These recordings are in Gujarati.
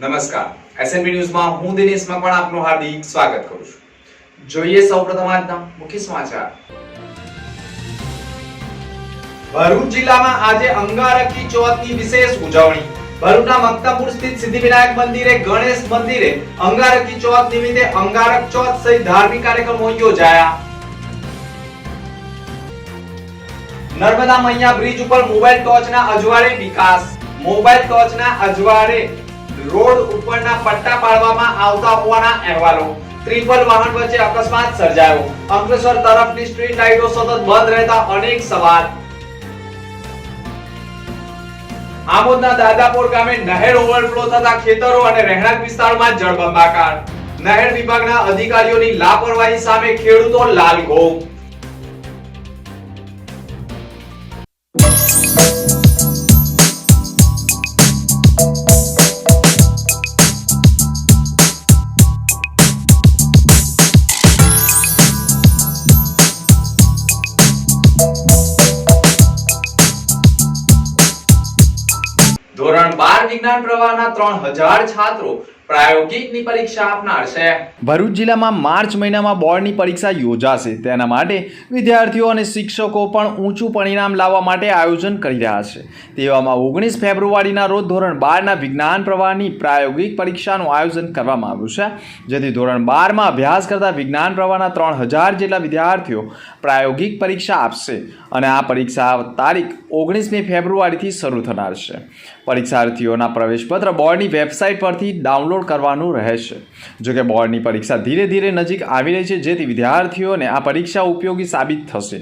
નમસ્કાર. એસએનબી ન્યૂઝમાં હું દિનેશ મકવાણ આપનું હાર્દિક સ્વાગત કરું છું. જોઈએ સૌપ્રથમ આજના મુખ્ય સમાચાર. ભરૂચ જિલ્લામાં આજે અંગારકી ચોથની વિશેષ ઉજવણી. ભરૂચના મક્તાપુર સ્થિત સિદ્ધિવિનાયક મંદિરે ગણેશ મંદિરે અંગારકી ચોથ નિમિત્તે અંગારક ચોથ સહિત ધાર્મિક કાર્યક્રમો યોજાયા. નર્મદા મૈયા બ્રિજ ઉપર મોબાઈલ ટોચના અજવાળે વિકાસ. મોબાઈલ ટોચના અજવાળે રોડ ઉપરના પટ્ટા પાડવામાં આવતા હોવાના અહેવાલો. ટ્રિપલ વાહન વચ્ચે અકસ્માત સર્જાયો. અંકલેશ્વર તરફની સ્ટ્રીટ લાઇટો સતત બંધ રહેતા અનેક સવાલ. આમોદના દાદાપુર ગામે નહેર ઓવરફ્લો થતા ખેતરો અને રહેણાંક વિસ્તારમાં જળબંબાકાર. નહેર વિભાગના અધિકારીઓની લાપરવાહી સામે ખેડૂતો લાલઘોમ ધોરણ બાર વિજ્ઞાન પ્રવાહના ત્રણ હજાર છાત્રો પ્રાયોગિકની પરીક્ષા આપનાર છે. ભરૂચ જિલ્લામાં માર્ચ મહિનામાં બોર્ડની પરીક્ષા યોજાશે. તેના માટે વિદ્યાર્થીઓ અને શિક્ષકો પણ ઊંચું પરિણામ લાવવા માટે આયોજન કરી રહ્યા છે. તેવામાં ઓગણીસ ફેબ્રુઆરીના રોજ ધોરણ બારના વિજ્ઞાન પ્રવાહની પ્રાયોગિક પરીક્ષાનું આયોજન કરવામાં આવ્યું છે. જેથી ધોરણ બારમાં અભ્યાસ કરતા વિજ્ઞાન પ્રવાહના ત્રણ હજાર જેટલા વિદ્યાર્થીઓ પ્રાયોગિક પરીક્ષા આપશે. અને આ પરીક્ષા તારીખ ઓગણીસમી ફેબ્રુઆરીથી શરૂ થનાર છે. પરીક્ષાર્થીઓના પ્રવેશપત્ર બોર્ડની વેબસાઇટ પરથી ડાઉનલોડ કરવાનું રહેશે. જોકે બોર્ડની પરીક્ષા ધીરે ધીરે નજીક આવી રહી છે, જેથી વિદ્યાર્થીઓને આ પરીક્ષા ઉપયોગી સાબિત થશે.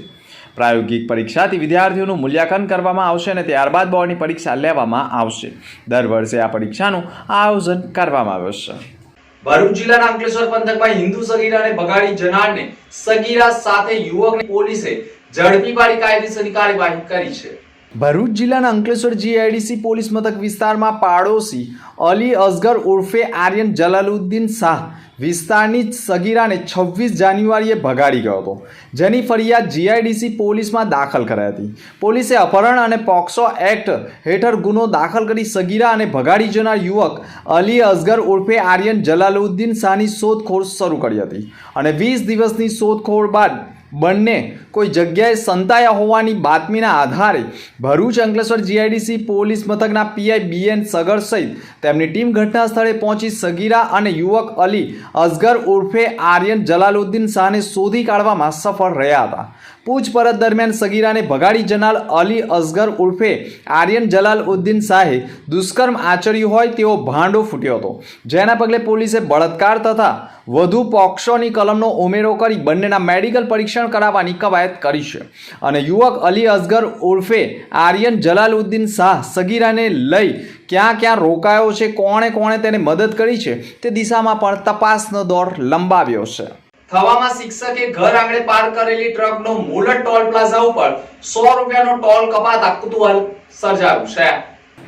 પ્રાયોગિક પરીક્ષાથી વિદ્યાર્થીઓનું મૂલ્યાંકન કરવામાં આવશે અને ત્યારબાદ બોર્ડની પરીક્ષા લેવામાં આવશે. દર વર્ષે આ પરીક્ષાનું આયોજન કરવામાં આવ્યું છે. ભરૂચ જિલ્લાના અંકલેશ્વર પંથકમાં હિન્દુ સગીરાને બગાડી જનારને સગીરા સાથે યુવકને પોલીસે ઝડપી પાડી કાયદેસરની કાર્યવાહી કરી છે. ભરૂચ જિલ્લાના અંકલેશ્વર જીઆઈડીસી પોલીસ મથક વિસ્તારમાં પાડોશી અલી અસગર ઉર્ફે આર્યન જલાલુદ્દીન શાહ વિસ્તારની સગીરાને છવ્વીસ જાન્યુઆરીએ ભગાડી ગયો હતો, જેની ફરિયાદ જીઆઈડીસી પોલીસમાં દાખલ કરાઈ હતી. પોલીસે અપહરણ અને પોક્સો એક્ટ હેઠળ ગુનો દાખલ કરી સગીરા અને ભગાડી જનાર યુવક અલી અસગર ઉર્ફે આર્યન જલાલુદ્દીન શાહની શોધખોળ શરૂ કરી હતી અને વીસ દિવસની શોધખોળ બાદ બંને કોઈ જગ્યાએ સંતાયા હોવાની બાતમીના આધારે ભરૂચ અંકલેશ્વર જીઆઈડીસી પોલીસ મથકના પીઆઈ બીએન સગર સહિત તેમની ટીમ ઘટના સ્થળે પહોંચી સગીરા અને યુવક અલી અસગર ઉર્ફે આર્યન જલાલુદ્દીન શાહને શોધી કાઢવામાં સફળ રહ્યા હતા. પૂછપરછ દરમિયાન સગીરાને ભગાડી જનાર અલી અસગર ઉર્ફે આર્યન જલાલુદ્દીન શાહે દુષ્કર્મ આચર્યું હોય તેવો ભાંડો ફૂટ્યો હતો. જેના પગલે પોલીસે બળાત્કાર તથા વધુ પોક્સોની કલમનો ઉમેરો કરી બંનેના મેડિકલ પરીક્ષણ કરાવવાની કવાયત કરી છે. અને યુવક અલી અસગર ઉર્ફે આર્યન જલાલુદ્દીન શાહ સગીરાને લઈ ક્યાં ક્યાં રોકાયો છે, કોણે કોણે તેને મદદ કરી છે, તે દિશામાં પણ તપાસનો દોર લંબાવ્યો છે. થવામાં શિક્ષકે ઘર આંગણે પાર્ક કરેલી ટ્રકનો મુલટ ટોલ પ્લાઝા ઉપર સો રૂપિયાનો ટોલ કપાતા કુતૂહલ સર્જાયું છે.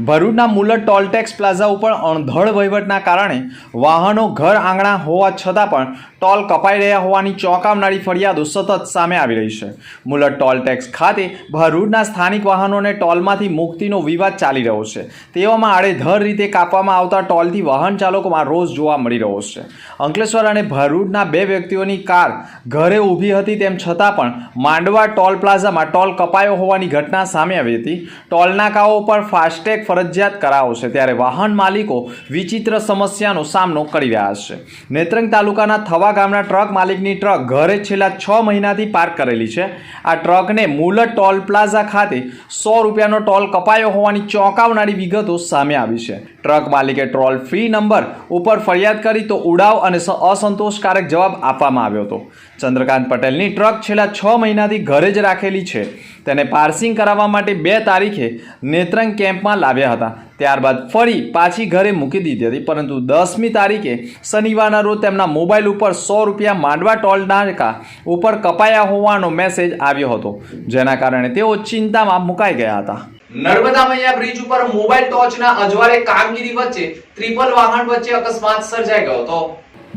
ભરૂચના મુલટ ટોલ ટેક્સ પ્લાઝા ઉપર અણધડ વહીવટના કારણે વાહનો ઘર આંગણા હોવા છતાં પણ ટોલ કપાઈ રહ્યા હોવાની ચોંકાવનારી ફરિયાદો સતત સામે આવી રહી છે. મુલર ટોલ ટેક્સ ખાતે ભરૂચના સ્થાનિક વાહનોને ટોલમાંથી મુક્તિનો વિવાદ ચાલી રહ્યો છે. તેવામાં આડેધર રીતે કાપવામાં આવતા ટોલથી વાહન ચાલકોમાં રોષ જોવા મળી રહ્યો છે. અંકલેશ્વર અને ભરૂચના બે વ્યક્તિઓની કાર ઘરે ઊભી હતી તેમ છતાં પણ માંડવા ટોલ પ્લાઝામાં ટોલ કપાયો હોવાની ઘટના સામે આવી હતી. ટોલનાકાઓ પર ફાસ્ટેગ ફરજિયાત કરાવો છે ત્યારે વાહન માલિકો વિચિત્ર સમસ્યાનો સામનો કરી રહ્યા છે. નેત્રંગ તાલુકાના થવા ગામના ટ્રક માલિકની ટ્રક ઘરે છેલ્લા છ મહિનાથી પાર્ક કરેલી છે. આ ટ્રકને મૂલ ટોલ પ્લાઝા ખાતે સો રૂપિયાનો ટોલ કપાયો હોવાની ચોંકાવનારી વિગતો સામે આવી છે. ટ્રક માલિકે ટોલ ફ્રી નંબર ઉપર ફરિયાદ કરી તો ઉડાવ અને અસંતોષકારક જવાબ આપવામાં આવ્યો હતો. ચંદ્રકાંત પટેલની ટ્રક છેલ્લા છ મહિનાથી ઘરે જ રાખેલી છે. તેને પાર્સિંગ કરાવવા માટે બે તારીખે નેત્રંગ કેમ્પમાં લાવ્યા હતા. ત્યારબાદ ફરી પાછી ઘરે મૂકી દીધી હતી. પરંતુ દસમી તારીખે શનિવારના રોજ તેમના મોબાઈલ ઉપર સો રૂપિયા માંડવા ટોલ નાકા ઉપર કપાયા હોવાનો મેસેજ આવ્યો હતો, જેના કારણે તેઓ ચિંતામાં મુકાઈ ગયા હતા. નર્મદા મૈયા બ્રિજ ઉપર મોબાઈલ ટોચના અજવાળે કામગીરી વચ્ચે ટ્રિપલ વાહન વચ્ચે અકસ્માત સર્જાઈ ગયો હતો.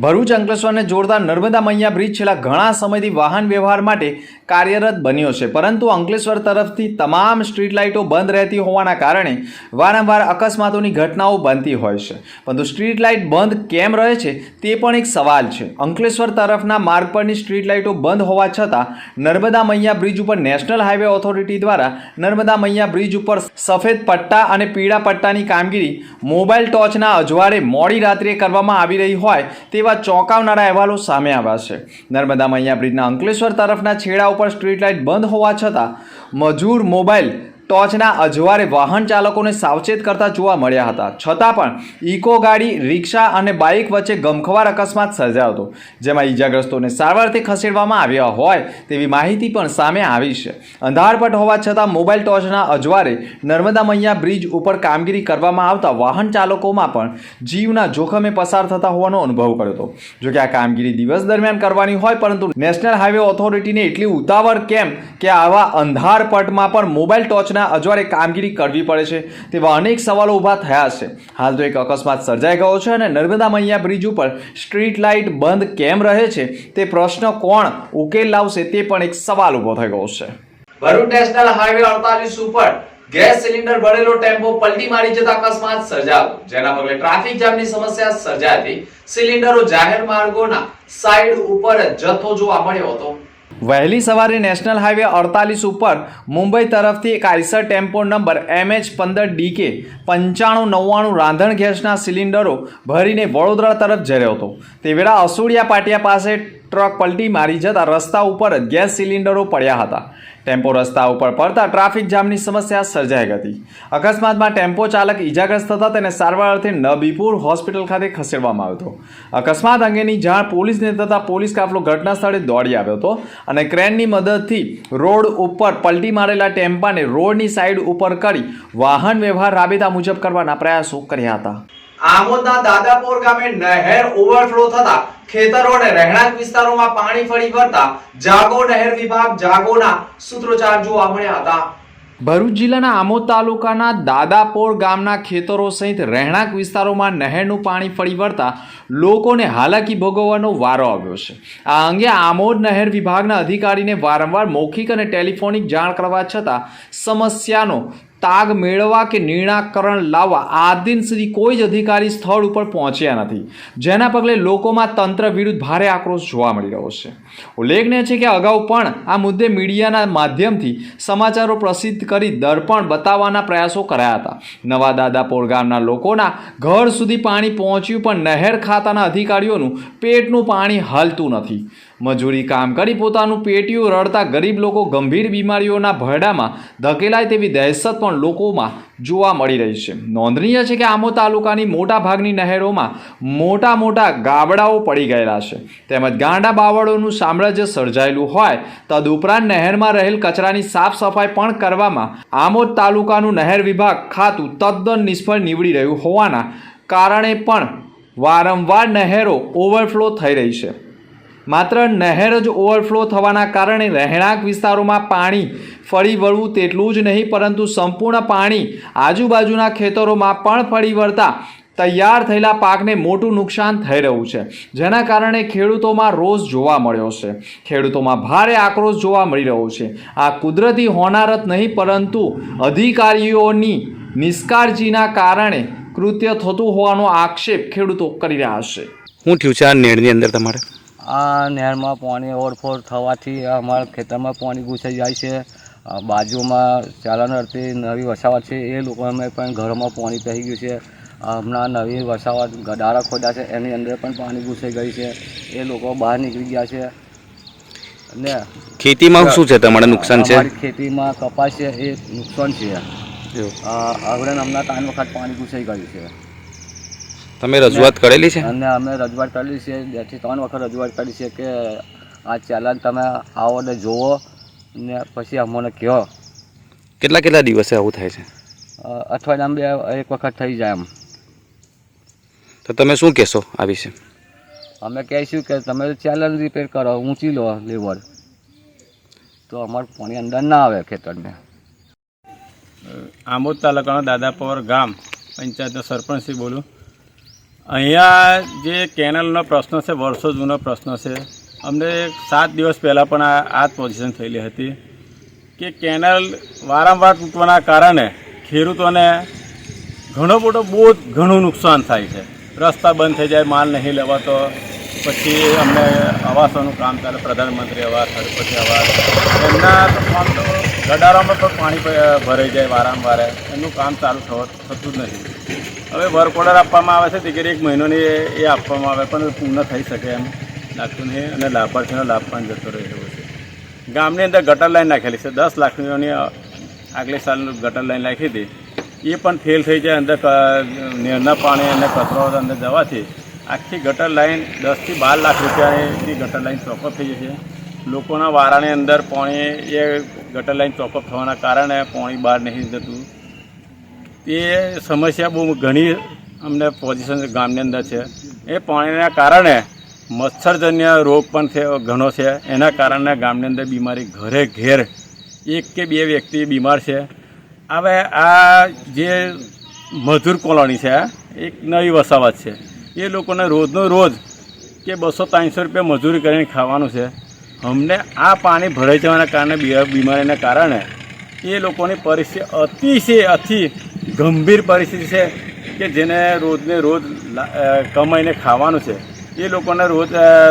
ભરૂચ અંકલેશ્વરને જોડતા નર્મદા મૈયા બ્રિજ છેલ્લા ઘણા સમયથી વાહન વ્યવહાર માટે કાર્યરત બન્યો છે. પરંતુ અંકલેશ્વર તરફથી તમામ સ્ટ્રીટ લાઇટો બંધ રહેતી હોવાના કારણે વારંવાર અકસ્માતોની ઘટનાઓ બનતી હોય છે. પરંતુ સ્ટ્રીટ લાઇટ બંધ કેમ રહે છે તે પણ એક સવાલ છે. અંકલેશ્વર તરફના માર્ગ પરની સ્ટ્રીટ લાઇટો બંધ હોવા છતાં નર્મદા મૈયા બ્રિજ ઉપર નેશનલ હાઈવે ઓથોરિટી દ્વારા નર્મદા મૈયા બ્રિજ ઉપર સફેદ પટ્ટા અને પીળા પટ્ટાની કામગીરી મોબાઈલ ટોચના અજવાળે મોડી રાત્રે કરવામાં આવી રહી હોય તેવા ચોંકાવનારા અહેવાલો સામે આવ્યા છે. નર્મદા મૈયા બ્રિજના અંકલેશ્વર તરફના છેડા ઉપર સ્ટ્રીટ લાઇટ બંધ હોવા છતાં મજૂર મોબાઈલ ટોર્ચના અજવારે વાહન ચાલકોને સાવચેત કરતા જોવા મળ્યા હતા. છતાં પણ ઇકો ગાડી, રિક્ષા અને બાઇક વચ્ચે ગમખવાર અકસ્માત સર્જાયો હતો, જેમાં ઈજાગ્રસ્તોને સારવારથી ખસેડવામાં આવ્યા હોય તેવી માહિતી પણ સામે આવી છે. અંધારપટ હોવા છતાં મોબાઈલ ટોર્ચના અજવારે નર્મદા મૈયા બ્રિજ ઉપર કામગીરી કરવામાં આવતા વાહન ચાલકોમાં પણ જીવના જોખમે પસાર થતા હોવાનો અનુભવ કર્યો હતો. જોકે આ કામગીરી દિવસ દરમિયાન કરવાની હોય, પરંતુ નેશનલ હાઈવે ઓથોરિટીને એટલી ઉતાવળ કેમ કે આવા અંધારપટમાં પણ મોબાઈલ ટોર્ચના અજવાળે કામગીરી કરવી પડે છે તેવા અનેક સવાલો ઊભા થયા છે. હાલ તો એક અકસ્માત સર્જાઈ ગયો છે અને નર્મદા મૈયા બ્રિજ ઉપર સ્ટ્રીટ લાઇટ બંધ કેમ રહે છે તે પ્રશ્ન કોણ ઉકેલ લાવશે તે પણ એક સવાલ ઊભો થઈ ગયો છે. ભરૂચ નેશનલ હાઈવે 48 ઉપર ગેસ સિલિન્ડર ભરેલો ટેમ્પો પલટી મારી જતા અકસ્માત સર્જાયો. જેના પગલે ટ્રાફિક જામની સમસ્યા સર્જાતી સિલિન્ડરો જાહેર માર્ગોના સાઈડ ઉપર જથ્થો જોવા મળ્યો હતો. વહેલી સવારે નેશનલ હાઈવે અડતાલીસ ઉપર મુંબઈ તરફથી એક આઈસર ટેમ્પો નંબર એમએચ પંદર ડીકે પંચાણું નવ્વાણું રાંધણ ગેસના સિલિન્ડરો ભરીને વડોદરા તરફ જઈ રહ્યો હતો. તે વેળા અસુડિયા પાટિયા પાસે ટ્રક પલટી મારી જતા રસ્તા ઉપર જ ગેસ સિલિન્ડરો પડ્યા હતા. ટેમ્પો રસ્તા ઉપર પડતા ટ્રાફિક જામની સમસ્યા સર્જાઈ હતી અકસ્માતમાં ટેમ્પો ચાલક ઈજાગ્રસ્ત હતા તેને સારવાર અર્થે નબીપુર હોસ્પિટલ ખાતે ખસેડવામાં આવ્યો હતો. અકસ્માત અંગેની જાણ પોલીસને થતાં પોલીસ કાફલો ઘટના સ્થળે દોડી આવ્યો હતો અને ક્રેનની મદદથી રોડ ઉપર પલટી મારેલા ટેમ્પાને રોડની સાઈડ ઉપર કરી વાહન વ્યવહાર રાબેતા મુજબ કરવાના પ્રયાસો કર્યા હતા. આમોદના દાદાપોર ગામે નહેર ઓવરફ્લો થતા ખેતરો અને રહેણાંક વિસ્તારોમાં પાણી ફરી વળતા જાગો નહેર વિભાગ જાગોના સૂત્રોચ્ચાર જોવા મળ્યા હતા. ભરૂચ જિલ્લાના આમોદ તાલુકાના દાદાપોર ગામના ખેતરો સહિત રહેણાંક વિસ્તારોમાં નહેરનું પાણી ફરી વળતા લોકોને હાલાકી ભોગવવાનો વારો આવ્યો છે. આ અંગે આમોદ નહેર વિભાગના અધિકારીને વારંવાર મૌખિક અને ટેલિફોનિક જાણ કરવા છતાં સમસ્યાનો તાગ મેળવવા કે નિર્ણાકરણ લાવવા આ દિન સુધી કોઈ જ અધિકારી સ્થળ ઉપર પહોંચ્યા નથી. જેના પગલે લોકોમાં તંત્ર વિરુદ્ધ ભારે આક્રોશ જોવા મળી રહ્યો છે. ઉલ્લેખનીય છે કે અગાઉ પણ આ મુદ્દે મીડિયાના માધ્યમથી સમાચારો પ્રસિદ્ધ કરી દર્પણ બતાવવાના પ્રયાસો કરાયા હતા. નવા દાદાપોર ગામના લોકોના ઘર સુધી પાણી પહોંચ્યું પણ નહેર ખાતાના અધિકારીઓનું પેટનું પાણી હાલતું નથી. મજૂરી કામ કરી પોતાનું પેટીયું રડતા ગરીબ લોકો ગંભીર બીમારીઓના ભરડામાં ધકેલાય તેવી દહેશત પણ લોકોમાં જોવા મળી રહી છે. નોંધનીય છે કે આમોદ તાલુકાની મોટા ભાગની નહેરોમાં મોટા મોટા ગાબડાઓ પડી ગયેલા છે. તેમજ ગાંડા બાવળોનું સામ્રાજ્ય સર્જાયેલું હોય, તદુપરાંત નહેરમાં રહેલ કચરાની સાફ સફાઈ પણ કરવામાં આમોદ તાલુકાનું નહેર વિભાગ ખાતું તદ્દન નિષ્ફળ નીવડી રહ્યું હોવાના કારણે પણ વારંવાર નહેરો ઓવરફ્લો થઈ રહી છે. માત્ર નહેર જ ઓવરફ્લો થવાના કારણે રહેણાંક વિસ્તારોમાં પાણી ફરી વળવું તેટલું જ નહીં, પરંતુ સંપૂર્ણ પાણી આજુબાજુના ખેતરોમાં પણ ફરી વળતા તૈયાર થયેલા પાકને મોટું નુકસાન થઈ રહ્યું છે. જેના કારણે ખેડૂતોમાં રોષ જોવા મળ્યો છે. ખેડૂતોમાં ભારે આક્રોશ જોવા મળી રહ્યો છે. આ કુદરતી હોનારત નહીં, પરંતુ અધિકારીઓની નિષ્કાળજીના કારણે કૃત્ય થતું હોવાનો આક્ષેપ ખેડૂતો કરી રહ્યા છે. શું થયું છે? આ નેળની અંદર તમારે? આ નહેરમાં પાણી ઓવરફ્લો થવાથી અમારા ખેતરમાં પાણી ઘૂસાઈ જાય છે. બાજુમાં ચાલન અર્થે નવી વસાવટ છે. એ લોકોને પણ ઘરમાં પાણી પહી ગયું છે. હમણાં નવી વસાવટ ગડારા ખોદા છે. એની અંદર પણ પાણી ઘૂસાઈ ગઈ છે. એ લોકો બહાર નીકળી ગયા છે. ને ખેતીમાં શું છે? તમારે નુકસાન છે? ખેતીમાં કપાસ છે. એ નુકસાન છે. હમણાં હમણાં ત્રણ વખત પાણી ઘૂસાઈ ગયું છે. તમે રજૂઆત કરેલી છે? અને અમે રજૂઆત કરેલી છે બેથી ત્રણ વખત રજૂઆત કરી છે કે આ ચેલેન્જ તમે આવો ને જુઓ ને પછી અમને કહો. કેટલા કેટલા દિવસે આવું થાય છે? અઠવાડિયામાં બે એક વખત થઈ જાય એમ. તો તમે શું કહેશો આ વિશે? અમે કહીશું કે તમે ચેલેન્જ રિપેર કરો ઊંચી લો લેવર તો અમારું પાણી અંદર ના આવે ખેતરને. આમોદ તાલુકાનો દાદાપોર ગામ પંચાયતનો સરપંચથી બોલું. અહીંયા જે કેનલનો પ્રશ્ન છે, વર્ષો જૂનો પ્રશ્ન છે, અમને સાત દિવસ પહેલાં પણ આ આ જ પોઝિશન થયેલી હતી કે કેનલ વારંવાર તૂટવાના કારણે ખેડૂતોને ઘણો મોટો બહુ ઘણું નુકસાન થાય છે. રસ્તા બંધ થઈ જાય, માલ નહીં લેવાતો, પછી અમને આવાસોનું કામ ચાલે, પ્રધાનમંત્રી આવાસ, હરપતિ આવાસ. એમના કામ તો પણ પાણી ભરાઈ જાય વારંવાર. એમનું કામ ચાલુ થતું જ નથી હવે વર્ક ઓર્ડર આપવામાં આવે છે દીકરી એક મહિનોની એ આપવામાં આવે, પણ પૂર્ણ થઈ શકે એમ લાગતું નહીં અને લાભાર્થીનો લાભ પણ જતો રહે એવો છે. ગામની અંદર ગટર લાઈન નાખેલી છે. દસ લાખની આગલે સાલ ગટર લાઈન નાખી હતી. એ પણ ફેલ થઈ જાય અંદર નીરના પાણી અને કચરો અંદર જવાથી. આખી ગટર લાઈન દસથી બાર લાખ રૂપિયાની ગટર લાઈન ચોપઅપ થઈ જશે. લોકોના વારાની અંદર પાણી એ ગટર લાઈન ચોપઅપ થવાના કારણે પાણી બહાર નહીં જતું. એ સમસ્યા બહુ ઘણી અમને પોઝિશન ગામની અંદર છે. એ પાણીના કારણે મચ્છરજન્ય રોગ પણ છે, ઘણો છે. એના કારણે ગામની અંદર બીમારી ઘરે ઘેર એક કે બે વ્યક્તિ બીમાર છે. હવે આ જે મજૂર કોલોની છે, એક નવી વસાવત છે. એ લોકોને રોજનો રોજ કે બસો ત્રણસો રૂપિયા મજૂરી કરીને ખાવાનું છે. અમને આ પાણી ભરાઈ જવાના કારણે બીમારીના કારણે એ લોકોની પરિસ્થિતિ અતિશય અતિ ગંભીર પરિસ્થિતિ છે કે જેને રોજને રોજ કમાઈને ખાવાનું છે. એ લોકોને રોજ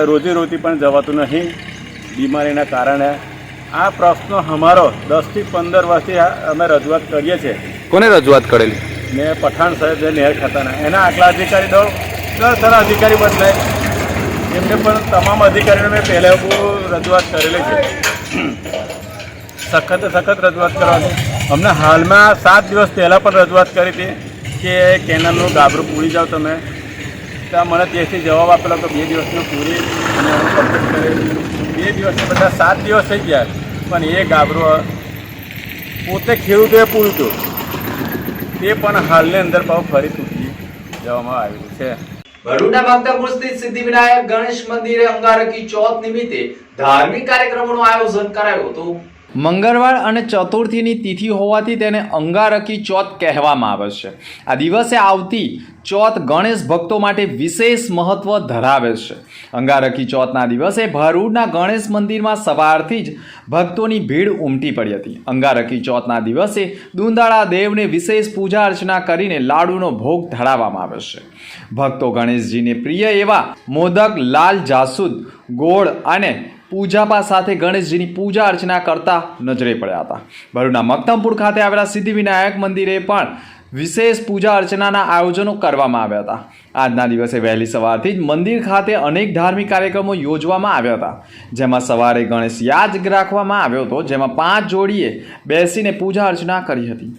રોજી રોટી પણ જવાતું નહીં. બીમારીના કારણે આ પ્રશ્નો અમારો દસથી પંદર વર્ષથી અમે રજૂઆત કરીએ છીએ. કોને રજૂઆત કરેલી? મેં પઠાણ સાહેબ જે નહેર ખાતાના એના આટલા અધિકારી દઉં દર અધિકારી બદલાય એમને પણ તમામ અધિકારીઓને મેં પહેલાં રજૂઆત કરેલી છે. સખત સખત રજૂઆત કરવાની. અમને હાલમાં સાત દિવસ પહેલાં પણ રજૂઆત કરી હતી કે કેનાલનું ગાબરું પૂરી જાઓ તમે. ત્યાં મને ત્યાંથી જવાબ આપેલો કે બે દિવસનું પૂરી અને બે દિવસને બધા સાત દિવસ થઈ ગયા, પણ એ ગાબરું પોતે ખેડૂતોએ પૂર્યું હતું તે પણ હાલની અંદર બહુ ફરી તૂટી જવામાં આવ્યું છે. ભરૂચના ભક્તપુર સ્થિત સિદ્ધિવિનાયક ગણેશ મંદિરે અંગારકી ચોથ નિમિત્તે ધાર્મિક કાર્યક્રમોનું આયોજન કરાયું હતું. મંગળવાર અને ચતુર્થીની તિથિ હોવાથી તેને અંગારકી ચોથ કહેવામાં આવે છે. આ દિવસે આવતી ચોથ ગણેશ ભક્તો માટે વિશેષ મહત્વ ધરાવે છે. અંગારકી ચોથના દિવસે ભરૂડના ગણેશ મંદિરમાં સવારથી જ ભક્તોની ભીડ ઉમટી પડી હતી. અંગારકી ચોથના દિવસે દુંદાળા દેવને વિશેષ પૂજા અર્ચના કરીને લાડુનો ભોગ ધરાવવામાં આવે છે. ભક્તો ગણેશજીને પ્રિય એવા મોદક લાલ જાસૂદ, ગોળ અને પૂજાપા સાથે ગણેશજીની પૂજા અર્ચના કરતા નજરે પડ્યા હતા. ભરૂચના મક્તમપુર ખાતે આવેલા સિદ્ધિવિનાયક મંદિરે પણ વિશેષ પૂજા અર્ચનાના આયોજનો કરવામાં આવ્યા હતા. આજના દિવસે વહેલી સવારથી જ મંદિર ખાતે અનેક ધાર્મિક કાર્યક્રમો યોજવામાં આવ્યા હતા. જેમાં સવારે ગણેશ યાદ રાખવામાં આવ્યો હતો, જેમાં પાંચ જોડીએ બેસીને પૂજા અર્ચના કરી હતી.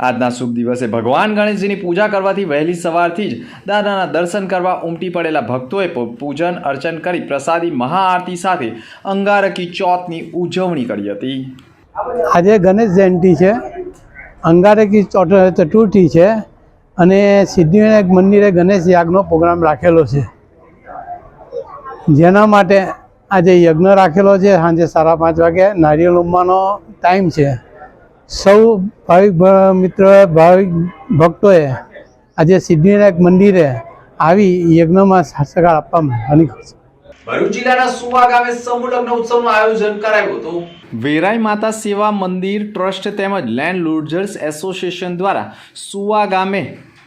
આજના શુભ દિવસે ભગવાન ગણેશજીની પૂજા કરવાથી વહેલી સવારથી જ દાદાના દર્શન કરવા ઉમટી પડેલા ભક્તોએ પૂજન અર્ચન કરી પ્રસાદી મહાઆરતી સાથે અંગારકી ચોથની ઉજવણી કરી હતી. આજે ગણેશ જયંતિ છે. અંગારકી ચોથ ચતુર્થી છે અને સિદ્ધિવિનાયક મંદિરે ગણેશ યાગનો પ્રોગ્રામ રાખેલો છે. જેના માટે આજે યજ્ઞ રાખેલો છે. સાંજે સાડા પાંચ વાગે નારિયેળ ઉમવાનો ટાઈમ છે. સૌ ભાવિક મિત્ર ભાવિક ભક્તોએ આજે સિદ્ધિવિનાયક મંદિરે આવી યજ્ઞમાં સહકાર આપવામાં માગણી કરશે ભરૂચ જિલ્લાના સુવા ગામે સમૂહ લગ્ન ઉત્સવનું આયોજન કરાયું હતું. વેરાઈ માતા સેવા મંદિર ટ્રસ્ટ તેમજ લેન્ડ લુઝર્સ એસોસિએશન દ્વારા સુવા ગામે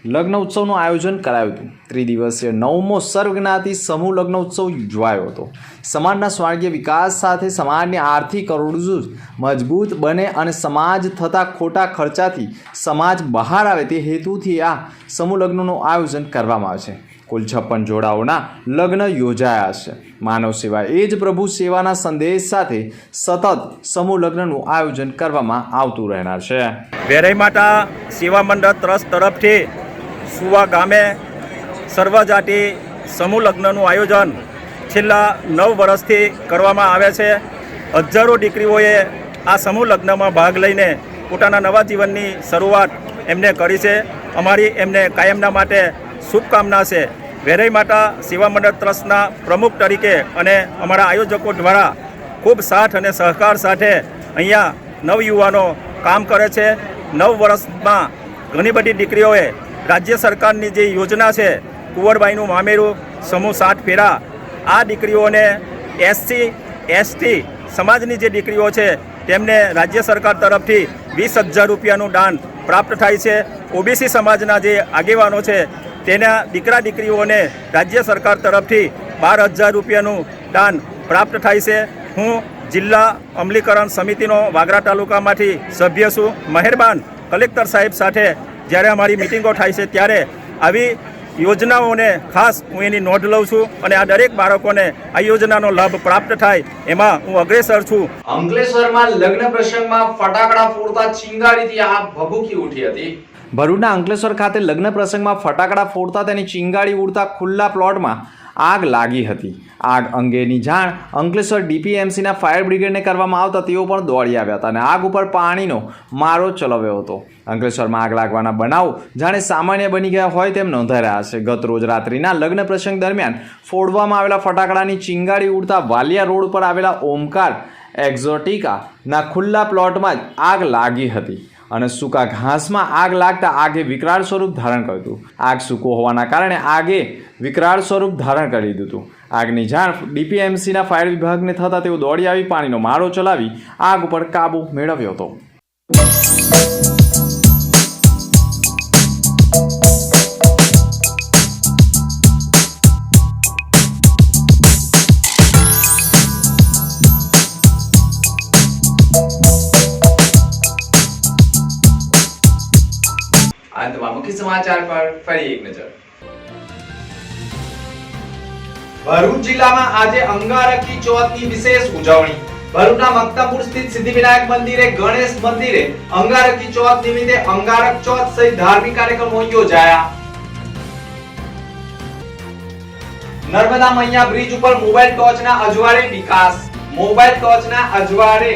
લગ્ન ઉત્સવનું આયોજન કરાયું હતું. ત્રિદિવસીય નવમો સર્વજ્ઞાતિ સમૂહ લગ્ન ઉત્સવ યોજાયો હતો. સમાજના સ્વાર્ગીય વિકાસ સાથે સમાજની આર્થિક અરજુ મજબૂત બને અને સમાજ થતા ખોટા ખર્ચાથી સમાજ બહાર આવે તે હેતુથી આ સમૂહ લગ્નનું આયોજન કરવામાં આવે છે. કુલ છપ્પન જોડાઓના લગ્ન યોજાયા છે. માનવ સેવા એ જ પ્રભુ સેવાના સંદેશ સાથે સતત સમૂહ લગ્નનું આયોજન કરવામાં આવતું રહેનાર છે. વેરાઈ માતા સેવા મંડળ ટ્રસ્ટ તરફથી સુવા ગામે સર્વજાતિ સમૂહ લગ્નનું આયોજન છેલ્લા નવ વર્ષથી કરવામાં આવે છે. હજારો દીકરીઓએ આ સમૂહ લગ્નમાં ભાગ લઈને પોતાના નવા જીવનની શરૂઆત એમને કરી છે. અમારી એમને કાયમના માટે શુભકામના છે. વેરાઈ માતા સેવા મંડળ ટ્રસ્ટના પ્રમુખ તરીકે અને અમારા આયોજકો દ્વારા ખૂબ સાથ અને સહકાર સાથે અહીંયા નવયુવાનો કામ કરે છે. નવ વર્ષમાં ઘણી બધી દીકરીઓએ રાજ્ય સરકારની જે યોજના છે, કુંવરબાઈનું મામેરું, સમૂહ સાત ફેરા, આ દીકરીઓને એસસી, એસટી સમાજની જે દીકરીઓ છે, તેમને રાજ્ય સરકાર તરફથી વીસ હજાર રૂપિયાનું દાન પ્રાપ્ત થાય છે. ઓબીસી સમાજના જે આગેવાનો છે, તેના દીકરા દીકરીઓને રાજ્ય સરકાર તરફથી બાર હજાર રૂપિયાનું દાન પ્રાપ્ત થાય છે. હું જિલ્લા અમલીકરણ સમિતિનો વાગરા તાલુકામાંથી સભ્ય છું. મહેરબાન કલેક્ટર સાહેબ સાથે જ્યારે અમારી મિટિંગો થાય છે ત્યારે આવી યોજનાઓને ખાસ હું એની નોંધ લઉં છું અને આ દરેક બાળકોને આ યોજનાનો લાભ પ્રાપ્ત થાય એમાં હું અગ્રેસર છું. અંકલેશ્વરમાં લગ્ન પ્રસંગમાં ફટાકડા ફોડતા ચિંગારીથી આ ભભૂકી ઉઠી હતી. ભરૂચના અંકલેશ્વર ખાતે લગ્ન પ્રસંગમાં ફટાકડા ફોડતા તેની ચિંગાડી ઉડતા ખુલ્લા પ્લોટમાં આગ લાગી હતી. આગ અંગેની જાણ અંકલેશ્વર ડીપીએમસીના ફાયર બ્રિગેડને કરવામાં આવતા તેઓ પણ દોડી આવ્યા હતા અને આગ ઉપર પાણીનો મારો ચલાવ્યો હતો. અંકલેશ્વરમાં આગ લાગવાના બનાવ જાણે સામાન્ય બની ગયા હોય તેમ નોંધાઈ રહ્યા છે. ગત રોજ રાત્રિના લગ્ન પ્રસંગ દરમિયાન ફોડવામાં આવેલા ફટાકડાની ચિંગાડી ઉડતા વાલિયા રોડ પર આવેલા ઓમકાર એક્ઝોટિકાના ખુલ્લા પ્લોટમાં જ આગ લાગી હતી અને સૂકા ઘાસમાં આગ લાગતા આગે વિકરાળ સ્વરૂપ ધારણ કર્યું આગ સૂકો હોવાના કારણે આગે વિકરાળ સ્વરૂપ ધારણ કરી દીધું હતું. આગની જાણ ડીપીએમસીના ફાયર વિભાગને થતાં તેઓ દોડી આવી પાણીનો મારો ચલાવી આગ ઉપર કાબુ મેળવ્યો હતો. સમાચાર પર ફરી એક નજર. ભરૂચ જિલ્લામાં આજે અંગારકી ચોથની વિશેષ ઉજવણી. ભરૂચના મક્તાપુર સ્થિત સિદ્ધિવિનાયક મંદિરે ગણેશ મંદિરે અંગારકી ચોથ નિમિત્તે અંગારક ચોથ સહિત ધાર્મિક કાર્યક્રમો યોજાયા. નર્મદા મૈયા બ્રિજ ઉપર મોબાઈલ ટોચના અજવાળે વિકાસ મોબાઈલ ટોચના અજવાળે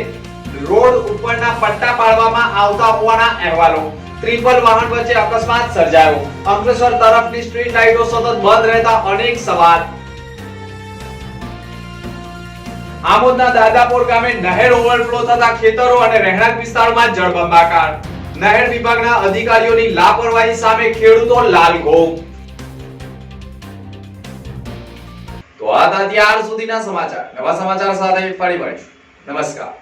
રોડ ઉપરના પટ્ટા પાડવામાં આવતા હોવાના અહેવાલો. ટ્રિપલ વાહન વચ્ચે અકસ્માત સર્જાયો. અંકલેશ્વર તરફની સ્ટ્રીટ લાઇટો સતત બંધ રહેતા અનેક સવાલ. આમોદના દાદાપુર ગામે નહેર ઓવરફ્લો થતા ખેતરો અને રહેણાંક વિસ્તારમાં જળબંબાકાર. નહેર વિભાગના અધિકારીઓની લાપરવાહી સામે ખેડૂતો લાલઘોમ તો આ હતા ત્યાર સુધીના સમાચાર. નવા સમાચાર સાથે ફરી મળીશું. નમસ્કાર.